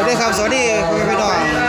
วัสดีครับ สวัสดีคุณพี่น้อง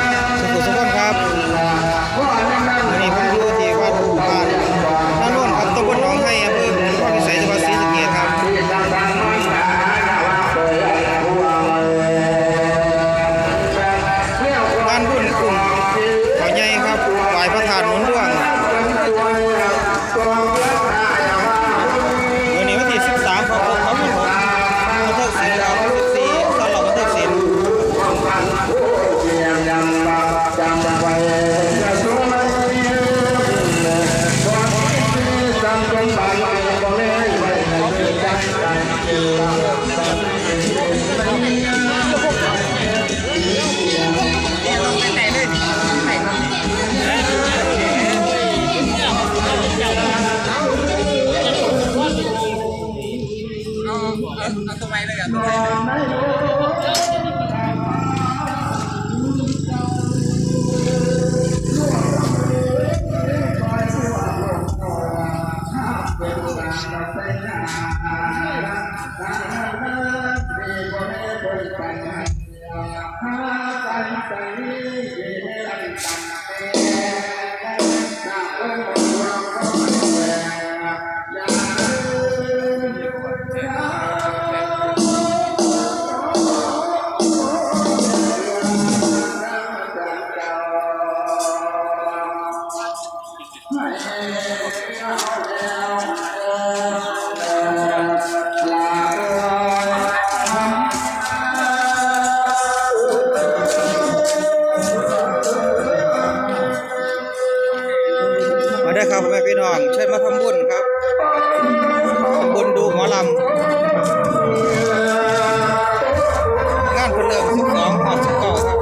มา ได้ครับแม่พี่น้องเชิญมาทำบุญครับทำบุญดูหมอลำงานเพิ่นเริ่ม12ออก19ครับ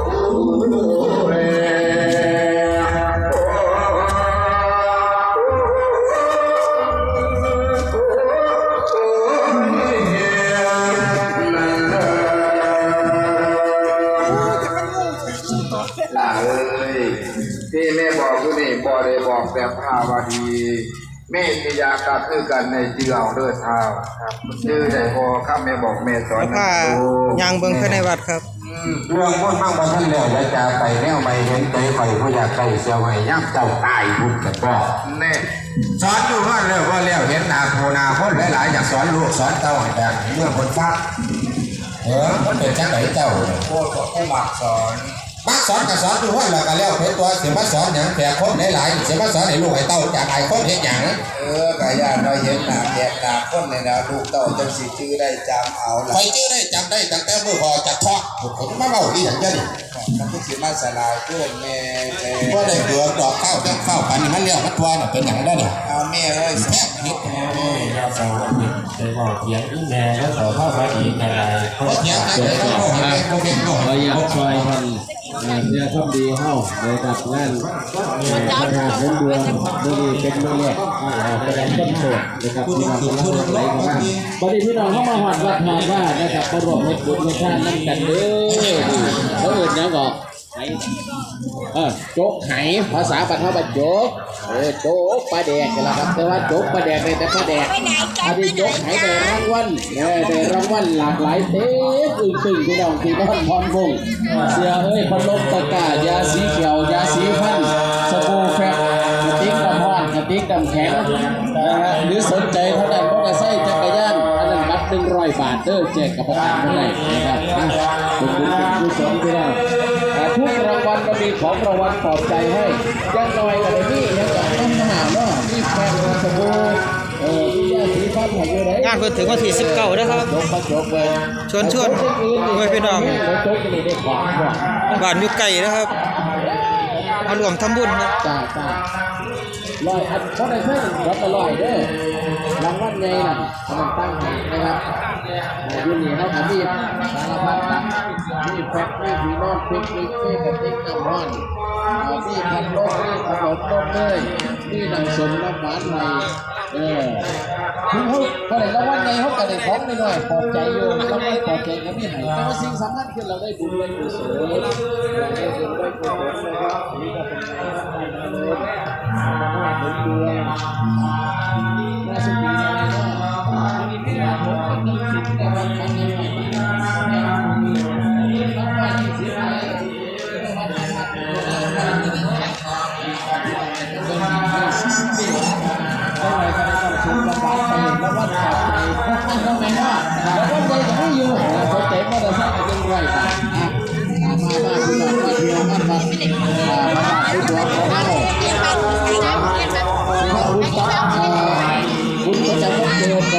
าวดีแม่กิยากะคือกันในเจือเอาเด้อเท้าครับชื่อได้พอข้าแม่บอกแม่สอนผ้ายางเบิ่งภายในวัดครับเรื่องพ้นมั่งบ่ท่านแล้วอย่าจะไปแนวไปเห็นใจข่อยผู้อยากไปเสียวให้ย่ำเจ้าตายพุ่นกันบ่แน่สอนอยู่ว่าแล้วว่าแล้วเห็นหน้าโพนาคนหลายๆอยากสอนลูกสอนเต้าให้แบบนี้เรื่องคนฟังเออมันเป็นจังไหนเจ้าเนี่ยโคตรผู้หมักสอน มักสอนก็สอนอยู่ว่าแล้วก็แล้วเป็นตัวเสียมาสอนหยังแต่คนหลายๆเสียมาสอนให้ลูกให้เต้าจากไอ้คนเฮ็ดหยังเออกะยาเราเห็นหน้าแยกหน้าคนในนะลูกเต้าจังสิชื่อได้จำเอาล่ะคอยชื่อได้จำได้ตั้งแต่มือพอจัดทอดผมมาเล่าที่อย่างเช่นมันก็สิมาสลายเพื่อนแม่แม่ว่าได้เกลือดอกข้าวจังข้าวปันนี่มันเลี้ยวมันตัวน่ะเป็นอย่างได้เนี่ยเอาแม่เอ้ยแซ่บนิดโอ้ยเราสาวผิดไปบอกเถียงอีแม่แล้วสาวพ่อมาอีกอะไรเพราะเถียงกันเลยต้องโง่ให้เป็นโง่เป็นโง่เราอยาก ช่วยท่านเพื่อทำดีเฮาในกับงานพระราชดวงดูดีเป็นเมื่อแรกแสดงต้นโสดนะครับที่เรากำลังไหลเข้ามาปฏิพี่น้องเข้ามาหวัดวัดมาว่านะครับประรวมในบุญในท่านนั่นกันเด้อเขาเอื่นยังก็ เออโจ๊กไหภาษาปัทภาโจ๊กเออโจ๊กปลาแดกกันละครับแต่ว่าโจ๊กปลาแดกในแต่ปลาแดกอันนี้ยกให้ได้รางวัลเออได้รางวัลหลากหลายเต็มอึ้งตึงพี่น้องที่บ้านพรพงษ์เสียเอ้ยพัดลมตะกร้ายาสีเขียวยาสีฟันสบู่แฟบกระติกน้ำร้อนกระติกน้ำแข็งนะฮะหรือสนใจเท่านั้นมอเตอร์ไซค์จักรยานอันนั้นบัตรหนึ่งร้อยบาทเด้อแจกกับประกันเท่านั้นนะครับอะเป็นบุญเป็นกุศลพี่น้อง แต่ทุกรางวัลก็มีของรางวัลปลอบใจให้ยังน้อยก็ได้มียังกับน้ำหนาเนาะมีแฟนสบู่เออมียาสีฟันให้อยู่ไหนงานเพิ่นถึงวันที่19นะครับ ยกมาจกเลยชวนชวนเพื่อนพี่น้องจกนี่ได้ของบ่บ้านอยู่ไกลนะครับ มารวมทำบุญครับ จ้าจ้า ลอยอันเขาได้เพิ่มวัดลอยเด้อรางวัลใหญ่น่ะกำลังตั้งให้นะครับอยู่นี่เขาทำมีสารพัดนะมีแฟกมีผีนอนปิกนิกมีกระติกน้ำร้อนมีพัดลมมีขนมนมเลยมีน้ำสมน้ำหวานใหม่เออถึงเขาเขาได้รางวัลใหญ่เขาก็ได้ของนิดหน่อยปลอบใจอยู่รางวัลปลอบใจก็มีให้แต่ว่าสิ่งสำคัญคือเราได้บุญได้กุศล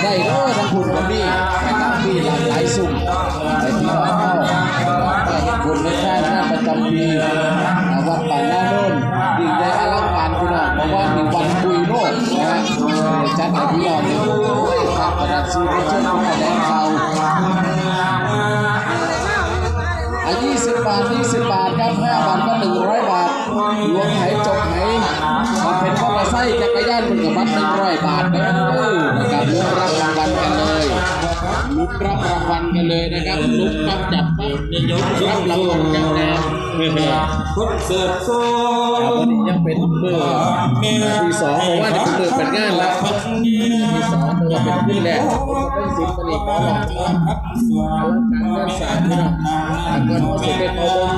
ได้เออทั้งคุณกับนี่นะครับมีหลากหลายสุ่มไอที่เราเข้าคุณไม่ใช่งานประจำปีวัดป่าหน้าโน่นยิ่งใหญ่อลังการพี่น้องเพราะว่ามีวันคุยโลกนะฮะจัดให้พี่น้องเนี่ยโอ้ยครับประดับซีไม่เชื่อผู้แถลงข่าว 20 บาท 20 บาทครับ5บาทก็100 บาทรวมไหจบไหมันเป็นมอเตอร์ไซค์จักรยานคุณกับบัตร100 บาทนะครับเออนะครับลุ้นรับรางวัลกันเลยลุ้นรับรางวัลกันเลยนะครับลุ้นปั๊บจับปั๊บรับรางวัลกันแน่คนเสิร์ฟโซ่วันนี้ยังเป็นเมื่อที่สองเพราะว่าจะเป็นเมื่อเป็นงานแล้ว ที่สองเพราะว่าเป็นที่แรกเป็นสิบปริก็หลอกอลังการเงินสามพี่น้องถ้าเกิดว่าสิเป็นเอาบน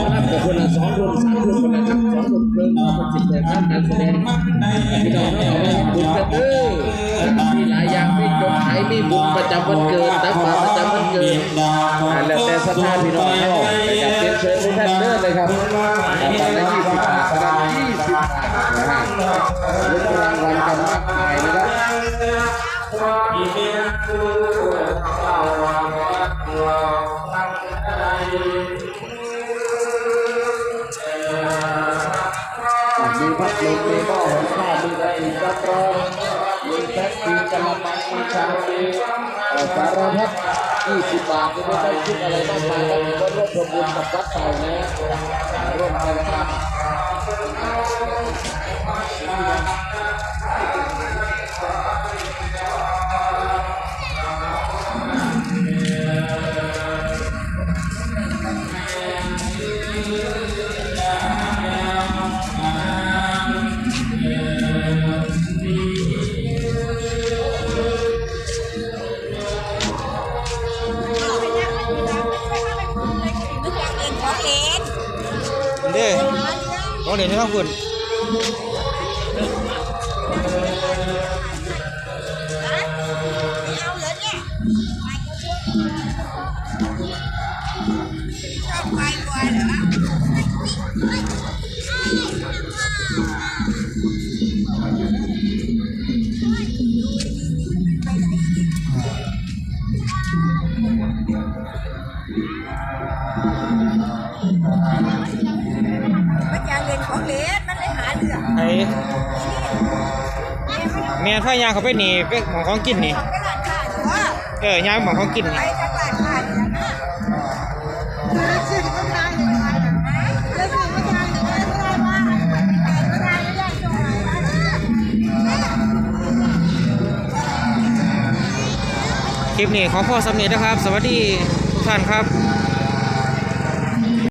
ขอรับกับคนละสองคนสามคนคนละครับสองคนเพิ่มเป็นสิบแปดท่านการแสดงพี่น้องเอาไปทำบุญกันเด้อมีหลายอย่างมีจดหมายมีบุญประจำวันเกิดตักบาตรประจำวันเกิดแล้วแต่ศรัทธาพี่น้องเข้านะครับเรียนเชิญทุกท่านเด้อเลยครับบาทละยี่สิบบาทบาทละยี่สิบบาทนะฮะ มีพัดลมมีหม้อหุงข้าวมีกระติกกระกรองมีแพ็คมีกระมังมีชามมีเอ่อสารพัด20บาทก็ไม่ต้องคิดอะไรมากมายครับก็ร่วมทำบุญกับวัดเก่านะร่วมกันสร้าง ของเด่นที่ข้างคุณ มันอยากเล่นของเล่นมันเลยหาเรื่องไอ้แม่ถ้ายางเขาไปนี่ไปหมองของกินนี่ ไปร้านค้าหรือว่าเออยางหมองของกินไปนี่ จากร้านค้าเนี่ยนะแล้วซื้อมาทานอยู่ว่าแล้วซื้อมาทานอยู่ว่าไม่ได้ว่าไม่ได้ไม่ได้จงไหนวะคลิปนี้ขอพ่อสำเนียงนะครับ สวัสดี ท่านครับ